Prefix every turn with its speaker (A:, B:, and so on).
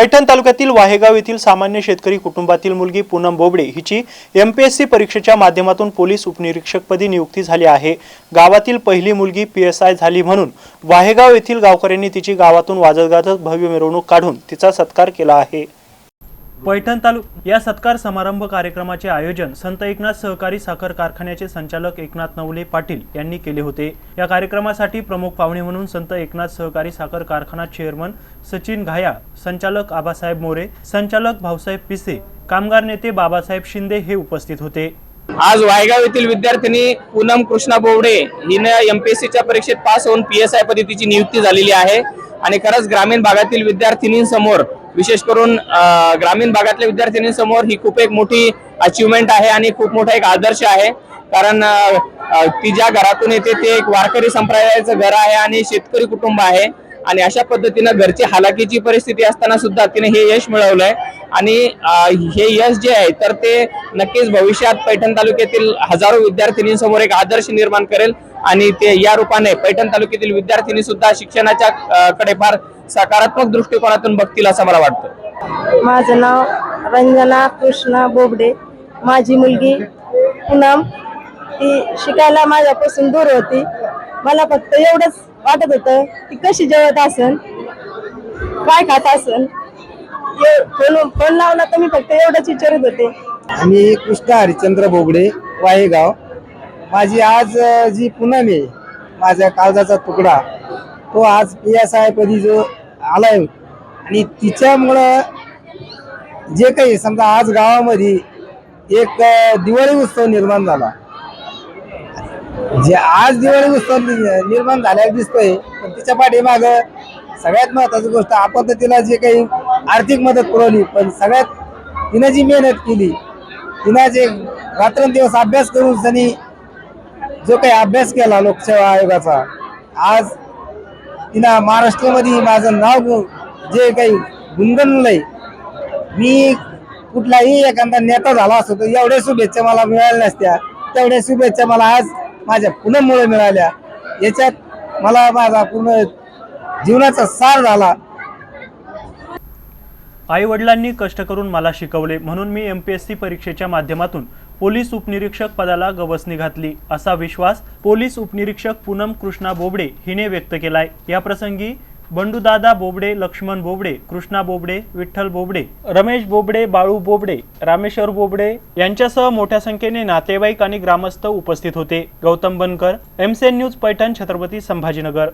A: पैठण तालुक्यातील वाहेगाव येथील सामान्य शेतकरी कुटुंबातील मुलगी पूनम बोबडे हिची एमपीएससी परीक्षेच्या माध्यमातून पोलीस उपनिरीक्षकपदी नियुक्ती झाली आहे. गावातील पहिली मुलगी पी एस आय झाली म्हणून वाहेगाव येथील गावकऱ्यांनी तिची गावातून वाजत गाजत भव्य मिरवणूक काढून तिचा सत्कार केला आहे. पैठण तालुक या सत्कार समारंभ कार्यक्रमाचे आयोजन संत एकनाथ सहकारी साखर कारखान्याचे संचालक एकनाथ नवले पाटील यांनी केले होते. या कार्यक्रमासाठी प्रमुख पाहुणे म्हणून संत एकनाथ सहकारी साखर कारखाना चेअरमन सचिन घाया संचालक आबासाहेब मोरे संचालक भाऊसाहेब पिसे कामगार नेते बाबासाहेब शिंदे हे उपस्थित होते.
B: आज वायगाव येथील विद्यार्थिनी पूनम कृष्णा बोवडे हिनं एमपीएससीच्या परीक्षेत पास होऊन पी एस आय पदी तिची नियुक्ती झालेली आहे. आणि खरंच ग्रामीण भागातील विद्यार्थिनींसमोर विशेष करून ग्रामीण भागातल्या विद्यार्थिनींसमोर ही खूप एक मोठी अचिव्हमेंट आहे आणि खूप मोठा एक आदर्श आहे. कारण ती ज्या घरातून येते ते एक वारकरी संप्रदायाचं घर आहे आणि शेतकरी कुटुंब आहे. आणि अशा पद्धतीनं घरची हालाकीची परिस्थिती असताना सुद्धा तिने हे यश मिळवलंय. आणि हे यश जे आहे तर ते नक्कीच भविष्यात पैठण तालुक्यातील हजारो विद्यार्थिनींसमोर एक आदर्श निर्माण करेल आणि ते या रूपाने पैठण तालुक्यातील विद्यार्थिनी सुद्धा शिक्षणाच्या कडे फार सकारात्मक दृष्टिकोनातून बघतील असं मला वाटतं.
C: माझं नाव रंजना कृष्णा बोबडे. माझी मुलगी पूनम. ती शिकायला माझ्यापासून दूर होती. मला फक्त एवढंच वाटत होतं ती कशी जेवत असन काय खात असन ए- फोन लावला तर मी फक्त एवढंच विचारत होते.
D: मी कृष्णा हरिश्चंद्र बोगडे वाहेगाव माझी आज जी पूनम माझ्या काळजाचा तुकडा तो आज पी एस आय पदी जो आलाय. आणि तिच्यामुळं जे काही समजा आज गावामध्ये एक दिवाळी उत्सव निर्माण झाला. जे आज दिवाळी उत्सव निर्माण झाल्याला दिसतोय पण तिच्या पाठीमाग सगळ्यात महत्वाची गोष्ट आपण तर तिला जे काही आर्थिक मदत पुरवली पण सगळ्यात तिनं जी मेहनत केली तिनं जे रात्रंदिवस अभ्यास करून त्यांनी जो काही अभ्यास केला लोकसेवा आयोगाचा आज तिनं महाराष्ट्रामध्ये माझं नाव जे काही गुणगणलंय मी कुठलाही एखादा नेता झाला असतो तर एवढ्या शुभेच्छा मला मिळाल्या नसत्या. तेवढ्या शुभेच्छा मला आज माझ्या पुनममुळे मिळाल्या. याच्यात मला माझा पूर्ण जीवनाचा सार झाला.
A: आईवडिलांनी कष्ट करून मला शिकवले म्हणून मी एम पी एस सी परीक्षेच्या माध्यमातून पोलीस उपनिरीक्षक पदाला गवसणी घातली. असा विश्वास पोलीस उपनिरीक्षक पूनम कृष्णा बोबडे हिने व्यक्त केलाय. याप्रसंगी बंडूदादा बोबडे लक्ष्मण बोबडे कृष्णा बोबडे विठ्ठल बोबडे रमेश बोबडे बाळू बोबडे रामेश्वर बोबडे यांच्यासह मोठ्या संख्येने नातेवाईक आणि ग्रामस्थ उपस्थित होते. गौतम बनकर एमसेन न्यूज पैठण छत्रपती संभाजीनगर.